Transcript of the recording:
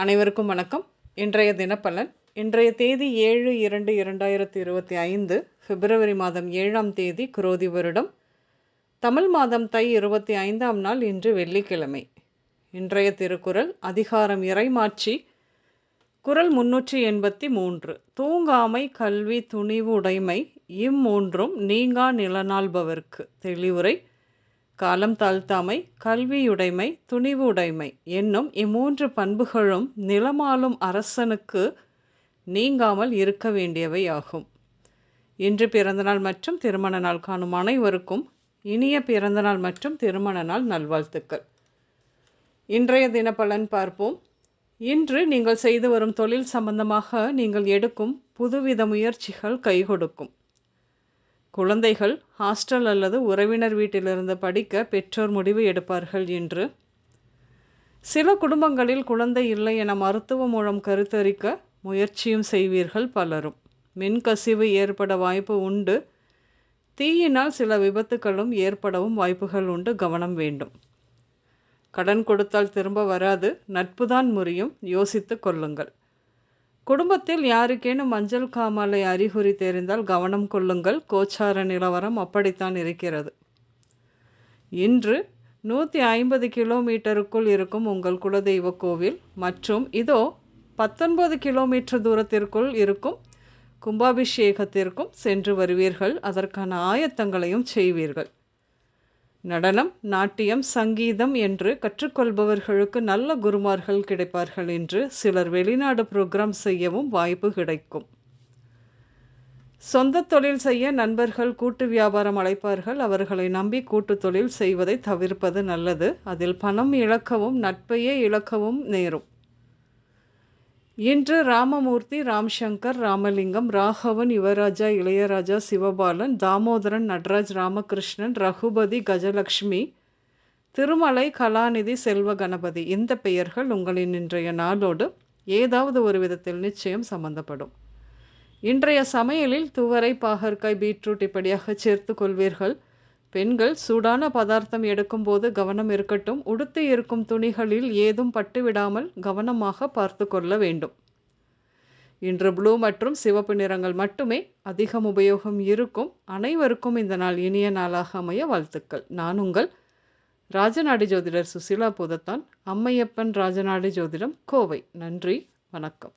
அனைவருக்கும் வணக்கம். இன்றைய தினப்பலன். இன்றைய தேதி ஏழு இரண்டு இரண்டாயிரத்தி இருபத்தி ஐந்து பிப்ரவரி மாதம் ஏழாம் தேதி குரோதி வருடம். தமிழ் மாதம் தை இருபத்தி ஐந்தாம் நாள் இன்று வெள்ளிக்கிழமை. இன்றைய திருக்குறள் அதிகாரம் இறைமாட்சி குரல் முன்னூற்றி எண்பத்தி மூன்று. தூங்காமை கல்வி துணிவு உடைமை இம்மூன்றும் நீங்கா நிலநாள்பவர்க்கு. தெளிவுரை காலம் தாழ்த்தாமை கல்வியுடைமை துணிவு உடைமை என்னும் இம்மூன்று பண்புகளும் நிலமாலும் அரசனுக்கு நீங்காமல் இருக்க வேண்டியவை ஆகும் இன்று பிறந்தநாள் மற்றும் திருமண நாள் காணும் அனைவருக்கும் இனிய பிறந்தநாள் மற்றும் திருமண நாள் நல்வாழ்த்துக்கள். இன்றைய தினப்பலன் பார்ப்போம். இன்று நீங்கள் செய்து வரும் தொழில் சம்பந்தமாக நீங்கள் எடுக்கும் புதுவித முயற்சிகள் கை கொடுக்கும் குழந்தைகள் ஹாஸ்டல் அல்லது உறவினர் வீட்டிலிருந்து படிக்க பெற்றோர் முடிவு எடுப்பார்கள் என்று. சில குடும்பங்களில் குழந்தை இல்லை என மருத்துவ மூலம் கருத்தரிக்க முயற்சியும் செய்வீர்கள் பலரும். மின்கசிவு ஏற்பட வாய்ப்பு உண்டு. தீயினால் சில விபத்துகளும் ஏற்படவும் வாய்ப்புகள் உண்டு. கவனம் வேண்டும். கடன் கொடுத்தால் திரும்ப வராது. நட்புதான் முறியும். யோசித்து கொள்ளுங்கள். குடும்பத்தில் யாருக்கேனும் மஞ்சள் காமாலை அறிகுறி தெரிந்தால் கவனம் கொள்ளுங்கள். கோச்சார நிலவரம் அப்படித்தான் இருக்கிறது. இன்று நூற்றி ஐம்பது கிலோமீட்டருக்குள் இருக்கும் உங்கள் குலதெய்வ கோவில் மற்றும் இதோ பத்தொன்பது கிலோமீட்டர் தூரத்திற்குள் இருக்கும் கும்பாபிஷேகத்திற்கும் சென்று வருவீர்கள். அதற்கான ஆயத்தங்களையும் செய்வீர்கள். நடனம் நாட்டியம் சங்கீதம் என்று கற்றுக்கொள்பவர்களுக்கு நல்ல குருமார்கள் கிடைப்பார்கள் என்று சிலர் வெளிநாடு புரோகிராம் செய்யவும் வாய்ப்பு கிடைக்கும். சொந்த தொழில் செய்ய நண்பர்கள் கூட்டு வியாபாரம் அழைப்பார்கள். அவர்களை நம்பி கூட்டு தொழில் செய்வதை தவிர்ப்பது நல்லது. அதில் பணம் இழக்கவும் நட்பையே இழக்கவும் நேரும். இன்று ராமமூர்த்தி ராம்சங்கர் ராமலிங்கம் ராகவன் யுவராஜா இளையராஜா சிவபாலன் தாமோதரன் நடராஜ் ராமகிருஷ்ணன் ரகுபதி கஜலக்ஷ்மி திருமலை கலாநிதி செல்வ கணபதி. இந்த பெயர்கள் உங்களின் இன்றைய நாளோடு ஏதாவது ஒரு விதத்தில் நிச்சயம் சம்பந்தப்படும். இன்றைய சமையலில் துவரை பாகற்காய் பீட்ரூட் இப்படியாக சேர்த்து கொள்வீர்கள். பெண்கள் சூடான பதார்த்தம் எடுக்கும்போது கவனம் இருக்கட்டும் உடுத்தி இருக்கும் துணிகளில் ஏதும் பட்டுவிடாமல் கவனமாக பார்த்து கொள்ள வேண்டும். இன்று ப்ளூ மற்றும் சிவப்பு நிறங்கள் மட்டுமே அதிகம் உபயோகம் இருக்கும். அனைவருக்கும் இந்த நாள் இனிய நாளாக அமைய வாழ்த்துக்கள். நான் உங்கள் ராஜநாடி ஜோதிடர் சுசிலா புதத்தான். அம்மையப்பன் ராஜநாடி ஜோதிடம் கோவை. நன்றி. வணக்கம்.